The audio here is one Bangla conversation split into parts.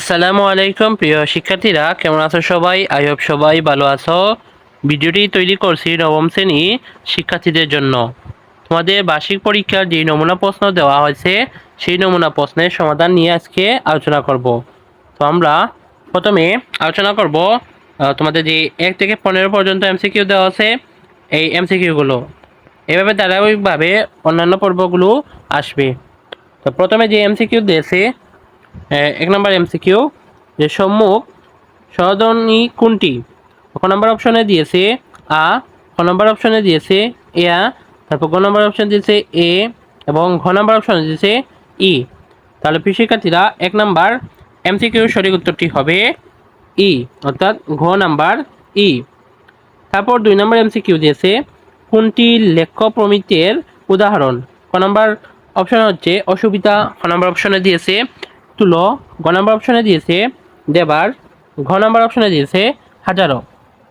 আসসালামু আলাইকুম, প্রিয় শিক্ষার্থীরা। কেমন আছো সবাই? হোপ সবাই ভালো আছো। ভিডিওটি তৈরি করছি নবম শ্রেণি শিক্ষার্থীদের জন্য। তোমাদের বার্ষিক পরীক্ষার যে নমুনা প্রশ্ন দেওয়া হয়েছে, সেই নমুনা প্রশ্নের সমাধান নিয়ে আজকে আলোচনা করব। তো আমরা প্রথমে আলোচনা করব তোমাদের যে এক থেকে পনেরো পর্যন্ত এমসিকিউ দেওয়া আছে, এই এমসিকিউগুলো এভাবে ধারাবাহিকভাবে অন্যান্য পর্বগুলো আসবে। তো প্রথমে যে এমসিকিউ দিয়েছে এক নম্বর এমসিকিউ যে সম্মুখ সহধর্মী কোনটি? ক নম্বর অপশনে দিয়েছে আ ক নম্বর অপশনে দিয়েছে এ, আ, তারপর গ নম্বর অপশন দিয়েছে এ এবং ঘ নম্বর অপশনে দিয়েছে ই। তাহলে শিক্ষার্থীরা, এক নম্বর এমসিকিউ সঠিক উত্তরটি হবে ই, অর্থাৎ ঘ নাম্বার ই। তারপর দুই নম্বর এমসিকিউ দিয়েছে কোনটি লেখ্য প্রমিতের উদাহরণ? ক নম্বর অপশন হচ্ছে অসুবিধা ক নম্বর অপশনে দিয়েছে তুলো গ নম্বর অপশনে দিয়েছে দেবার, ঘ নম্বর অপশনে দিয়েছে হাজারো।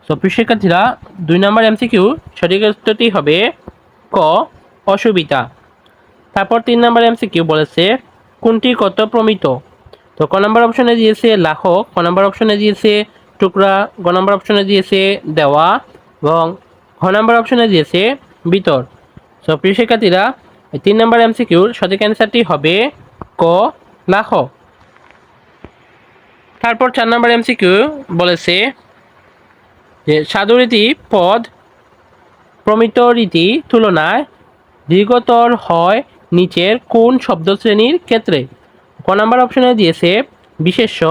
প্রিয় শিক্ষার্থীরা দুই নম্বর এমসিকিউ সঠিক উত্তরটি হবে ক, অসুবিধা। তারপর তিন নম্বর এমসিকিউ বলেছে কোনটি কত প্রমিত? তো ক নম্বর অপশনে দিয়েছে লাখ ক নম্বর অপশনে দিয়েছে টুকরা গ নম্বর অপশনে দিয়েছে দেওয়া এবং ঘ নম্বর অপশনে দিয়েছে বিতর। সো প্রিয় শিক্ষার্থীরা তিন নম্বর এমসিকিউর সঠিক অ্যান্সারটি হবে ক, লাখ। তারপর চার নম্বর এমসিকিউ বলেছে যে, সাধুরীতি পদ প্রমিত রীতি তুলনায় দীর্ঘতর হয় নিচের কোন শব্দ শ্রেণির ক্ষেত্রে। ক নম্বর অপশনে দিয়েছে বিশেষ্য,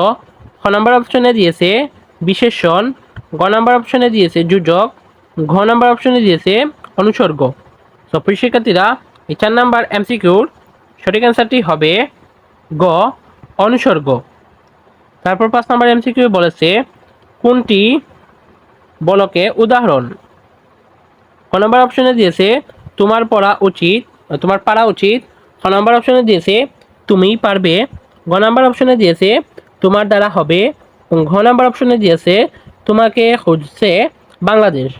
খ নম্বর অপশনে দিয়েছে বিশেষণ, গ নম্বর অপশনে দিয়েছে যুজক, ঘ নম্বর অপশনে দিয়েছে অনুসর্গ। তো শিক্ষার্থীরা, এই চার নম্বর এমসিকিউর সঠিক অ্যান্সারটি হবে গ, অনুসর্গ। তারপর পাঁচ নম্বর এমসিকিউ বলেছে, কোনটি বলকে উদাহরণ? ক নম্বর অপশনে দিয়েছে, তোমার পড়া উচিত, তোমার পারা উচিত। খ নম্বর অপশনে দিয়েছে, তুমিই পারবে। গ নম্বর অপশনে দিয়েছে, তোমার দ্বারা হবে। ঘ নম্বর অপশনে দিয়েছে, তোমাকে খুঁজছে বাংলাদেশ।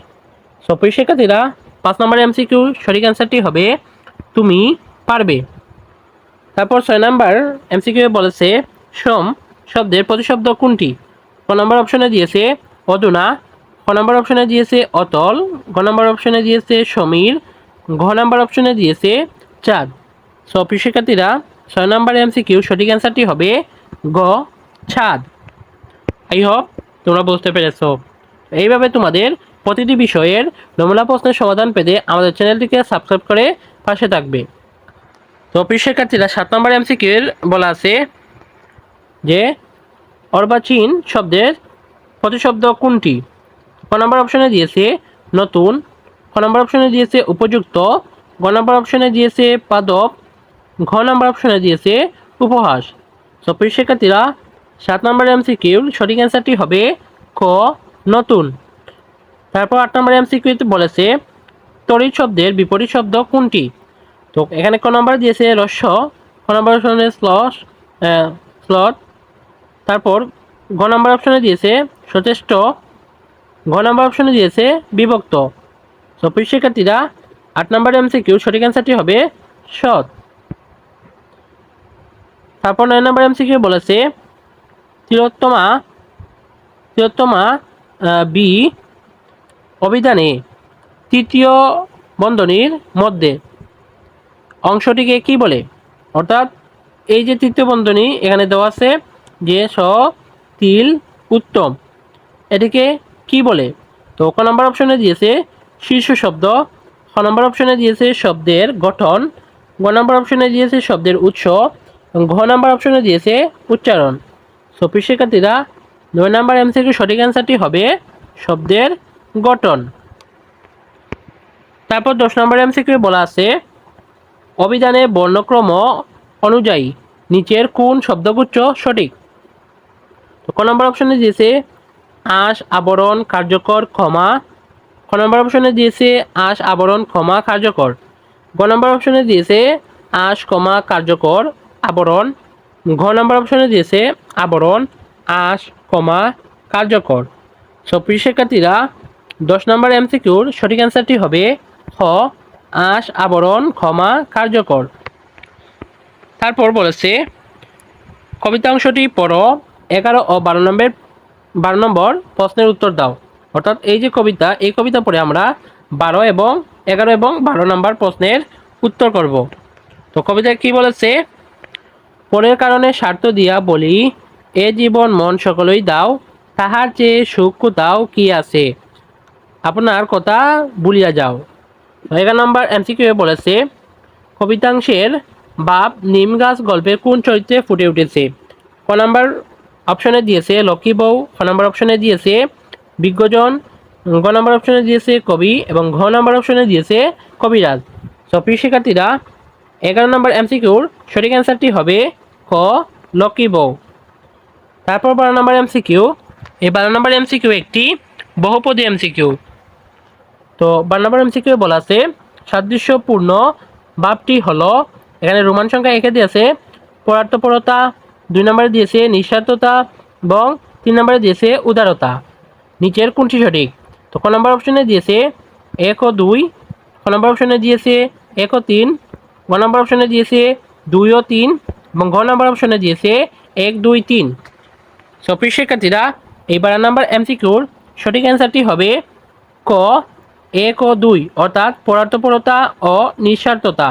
সো শিক্ষার্থীরা, পাঁচ নম্বর এমসিকিউ সঠিক অ্যান্সারটি হবে তুমি পারবে। তারপর ছয় নাম্বার এমসিকিউ বলেছে সোম শব্দের প্রতিশব্দ কোনটি? ক নম্বর অপশনে দিয়েছে অদুনা ক নম্বর অপশনে দিয়েছে অতল গ নম্বর অপশনে দিয়েছে সমীর, ঘ নম্বর অপশনে দিয়েছে চাঁদ। সো প্রিয় শিক্ষার্থীরা ছয় নম্বর এমসিকিউ সঠিক অ্যান্সারটি হবে গ, ছাদ। আই হোপ তোমরা বুঝতে পেরেছ। এইভাবে তোমাদের প্রতিটি বিষয়ের নমুনা প্রশ্নের সমাধান পেতে আমাদের চ্যানেলটিকে সাবস্ক্রাইব করে পাশে থাকবে। তো প্রিয় শিক্ষার্থীরা সাত নম্বর এমসিকিউর বলা আছে যে অর্বাচীন শব্দের প্রতিশব্দ কোনটি? ক নম্বর অপশনে দিয়েছে নতুন ক নম্বর অপশনে দিয়েছে উপযুক্ত, গ নম্বর অপশনে দিয়েছে পাদপ, ঘ নম্বর অপশনে দিয়েছে উপহাস। তো প্রিয় শিক্ষার্থীরা, সাত নম্বর এমসিকিউর সঠিক অ্যান্সারটি হবে ক, নতুন। তারপর আট নম্বর এমসিকিউতে বলেছে তড়িৎ শব্দের বিপরীত শব্দ কোনটি? তো, এখানে ক নম্বর দিয়েছে রস্য ক নম্বর স্লস স্লট তারপর ঘ নম্বর অপশনে দিয়েছে সচেষ্ট, ঘ নম্বর অপশনে দিয়েছে বিভক্ত। তো শিক্ষার্থীরা, আট নম্বর এমসিকিউ সঠিক অ্যান্সারটি হবে সৎ। তারপর নয় নম্বর এমসিকিউ বলেছে তিলোত্তমা তিলোত্তমা বি অভিধানে তৃতীয় বন্ধনীর মধ্যে। অংশটিকে কি বলে? অর্থাৎ এই যে তৃতীয় বন্ধনী এখানে দেওয়া আছে যে স, তিল, উত্তম। এটিকে কি বলে? তো ক নম্বর অপশনে দিয়েছে শীর্ষ শব্দ, খ নম্বর অপশনে দিয়েছে শব্দের গঠন, গ নম্বর অপশনে দিয়েছে শব্দের উৎস ঘ নম্বর অপশনে দিয়েছে উচ্চারণ। সো শিক্ষার্থীরা নয় নম্বর এমসিকিউ সঠিক অ্যান্সারটি হবে শব্দের গঠন। তারপর দশ নম্বর এমসিকিউ বলা আছে অভিধানে বর্ণক্রম অনুযায়ী নিচের কোন শব্দগুচ্ছ সঠিক? ক নম্বর অপশনে দিয়েছে আশ, আবরণ, কার্যকর, ক্ষমা। ক নম্বর অপশনে দিয়েছে আশ, আবরণ, ক্ষমা, কার্যকর। গ নম্বর অপশনে দিয়েছে আশ, ক্ষমা, কার্যকর, আবরণ। ঘ নম্বর অপশনে দিয়েছে আবরণ, আশ, ক্ষমা, কার্যকর। সো প্রিয় শিক্ষার্থীরা, দশ নম্বর এমসিকিউর সঠিক অ্যান্সারটি হবে খ, আশ, আবরণ, ক্ষমা, কার্যকর। তারপর বলেছে কবিতাংশটি পড়। এগারো ও বারো নম্বর বারো নম্বর প্রশ্নের উত্তর দাও। অর্থাৎ এই যে কবিতা, এই কবিতা পড়ে আমরা বারো এবং এগারো এবং বারো নম্বর প্রশ্নের উত্তর করব। তো কবিতায় কি বলেছে? পরের কারণে স্বার্থ দিয়া বলি, এ জীবন মন সকলই দাও, তাহার চেয়ে সুখ দাও কি আছে? আপনার কথা ভুলিয়া যাও। এগারো নম্বর এমসিকিউ বলেছে, কবিতাংশের বাপ নিম গাছ গল্পের কোন চরিত্রে ফুটে উঠেছে? ক নম্বর অপশনে দিয়েছে লক্ষ্মী বউ খ নম্বর অপশনে দিয়েছে বিজ্ঞজন গ নম্বর অপশনে দিয়েছে কবি এবং ঘ নম্বর অপশনে দিয়েছে কবিরাজ। তো প্রিয় শিক্ষার্থীরা, এগারো নম্বর এমসিকিউর সঠিক অ্যান্সারটি হবে ক, লক্ষ্মী বউ। তারপর বারো নম্বর এমসিকিউ। এই বারো নম্বর এমসিকিউ একটি বহুপদী এমসিকিউ। তো, বারো নম্বর এমসিকিউ বলা আছে, সাদৃশ্যপূর্ণ ভাবটি হলো, এখানে রোমান সংখ্যা একে দিয়েছে, পরার্থপরতা দুই নম্বরে দিয়েছে নিঃস্বার্থতা এবং তিন নম্বরে দিয়েছে উদারতা। নিচের কোনটি সঠিক? তো ক নম্বর অপশনে দিয়েছে এক ও দুই। ক নম্বর অপশনে দিয়েছে এক ও তিন। গ নম্বর অপশনে দিয়েছে দুই ও তিন এবং ঘ নম্বর অপশনে দিয়েছে এক, দুই, তিন। সো প্রিয় শিক্ষার্থীরা এই বারো নম্বর এমসিকিউর সঠিক অ্যান্সারটি হবে ক, এক ও দুই, অর্থাৎ পরার্থপরতা ও নিঃস্বার্থতা।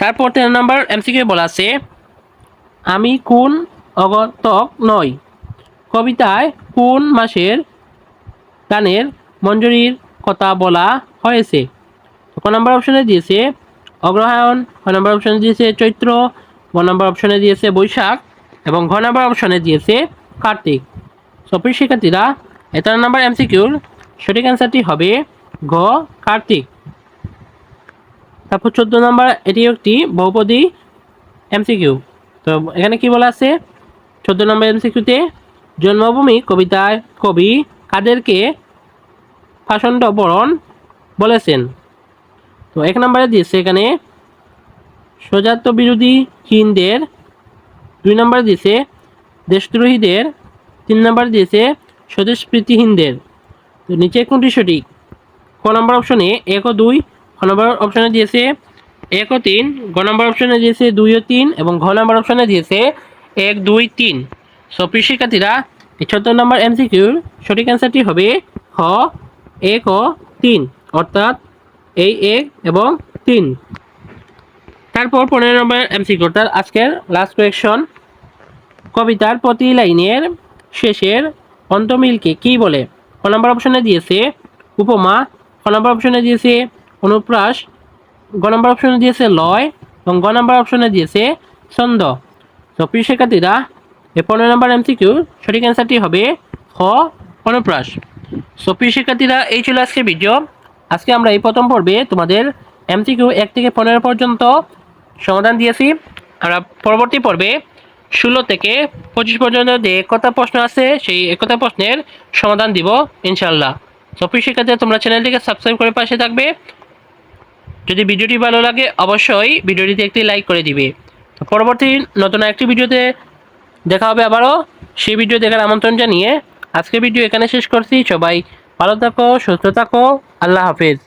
তারপর তেরো নম্বর এমসিকিউ বলা আছে আমি কোন অগতক নই। কবিতায় কোন মাসের গানের মঞ্জুরির কথা বলা হয়েছে? ক নম্বর অপশনে দিয়েছে অগ্রহায়ণ ক নম্বর অপশনে দিয়েছে চৈত্র, গ নম্বর অপশনে দিয়েছে বৈশাখ, এবং ঘ নম্বর অপশনে দিয়েছে কার্তিক। সপ্রিয় শিক্ষার্থীরা এতার নম্বর এমসিকিউর সঠিক অ্যান্সারটি হবে ঘ, কার্তিক। তারপর চোদ্দ নম্বর এটি একটি বহুপদী এমসিকিউ। তো এখানে কি বলা আছে? চোদ্দ নম্বর এমসিকিউতে জন্মভূমি কবিতায় কবি কাদেরকে পাষণ্ড বরণ বলেছেন। তো এক নম্বরে দিয়েছে এখানে স্বজাত্য বিরোধী চীনদের দুই নম্বরে দিয়েছে, দেশদ্রোহীদের। তিন নম্বরে দিয়েছে, স্বদেশ প্রীতিহীনদের। তো নিচে কোনটি সঠিক? ক নম্বর অপশনে এক ও দুই। খ নম্বর অপশনে দিয়েছে এক ও তিন গ নম্বর অপশনে দিয়েছে দুই ও তিন এবং ঘ নম্বর অপশনে দিয়েছে এক, দুই, তিন। সো শিক্ষার্থীরা চোদ্দ নম্বর এমসিকিউর সঠিক অ্যান্সারটি হবে খ এক ও তিন, অর্থাৎ এই এক এবং তিন। তারপর পনেরো নম্বর এমসিকিউ অর্থাৎ আজকের লাস্ট কোয়েকশন কবিতার প্রতি লাইনের শেষের অন্তমিলকে কি বলে? ক নম্বর অপশনে দিয়েছে উপমা, ক নম্বর অপশনে দিয়েছে অনুপ্রাস গ নম্বর অপশনে দিয়েছে লয় এবং গ নম্বর অপশনে দিয়েছে ছন্দ। তো প্রিয় শিক্ষার্থীরা এই পনেরো নম্বর এমসিকিউ সঠিক অ্যান্সারটি হবে খ, অনুপ্রাস। সো প্রিয় শিক্ষার্থীরা, এই ছিল আজকে ভিডিও আজকে আমরা এই প্রথম পর্বে তোমাদের এমসিকিউ এক থেকে পনেরো পর্যন্ত সমাধান দিয়েছি। আমরা পরবর্তী পর্বে ষোলো থেকে পঁচিশ পর্যন্ত যে একতা প্রশ্ন আছে, সেই একতা প্রশ্নের সমাধান দিব ইনশাল্লাহ তো প্রিয় শিক্ষার্থীরা, তোমরা চ্যানেলটিকে সাবস্ক্রাইব করে পাশে থাকবে। যদি ভিডিওটি ভালো লাগে, অবশ্যই ভিডিওটিতে একটি লাইক করে দিবে। পরবর্তী নতুন একটি ভিডিওতে দেখা হবে আবারও। সেই ভিডিও দেখার আমন্ত্রণ জানিয়ে আজকে ভিডিও এখানে শেষ করছি। সবাই ভালো থাকো, সুস্থ থাকো। আল্লাহ হাফেজ।